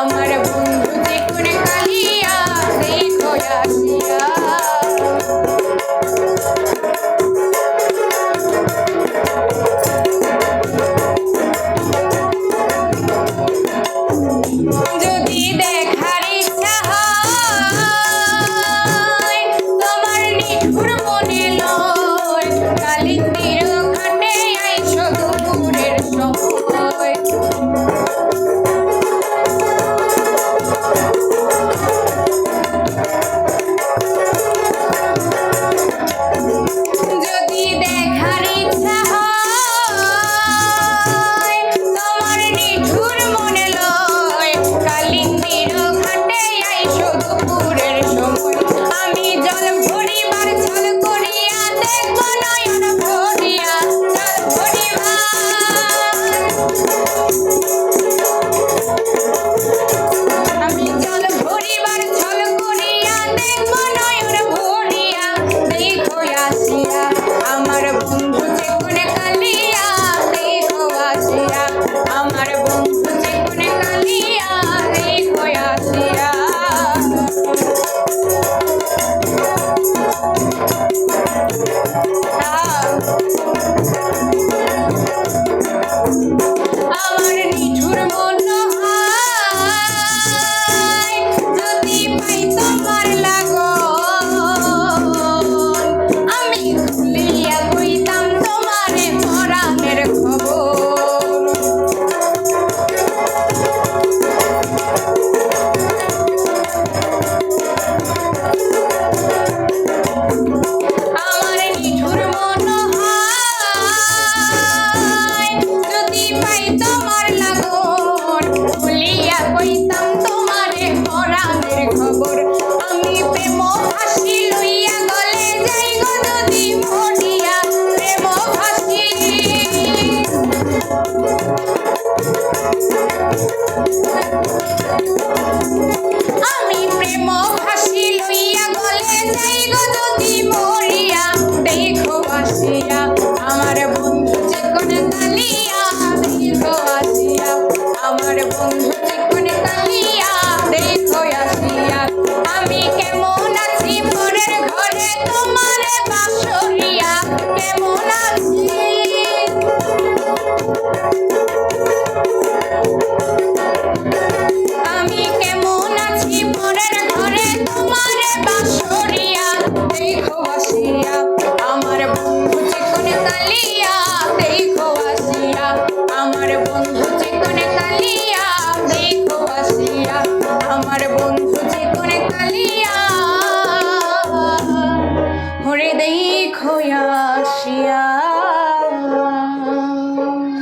আমার বন্ধু কালিয়া, দেখো আসিয়া যদি দেখার ইচ্ছা হয়, তোমার নিঠুর মনে লয়। কালিন্দির ওখানে Oh. You. আমার বন্ধু চিকন কালিয়া, দেখো আসিয়া, আমার বন্ধু চিকন কালিয়া, দেখো আমি কেমন আছি পরের ঘরে তোমার কেমন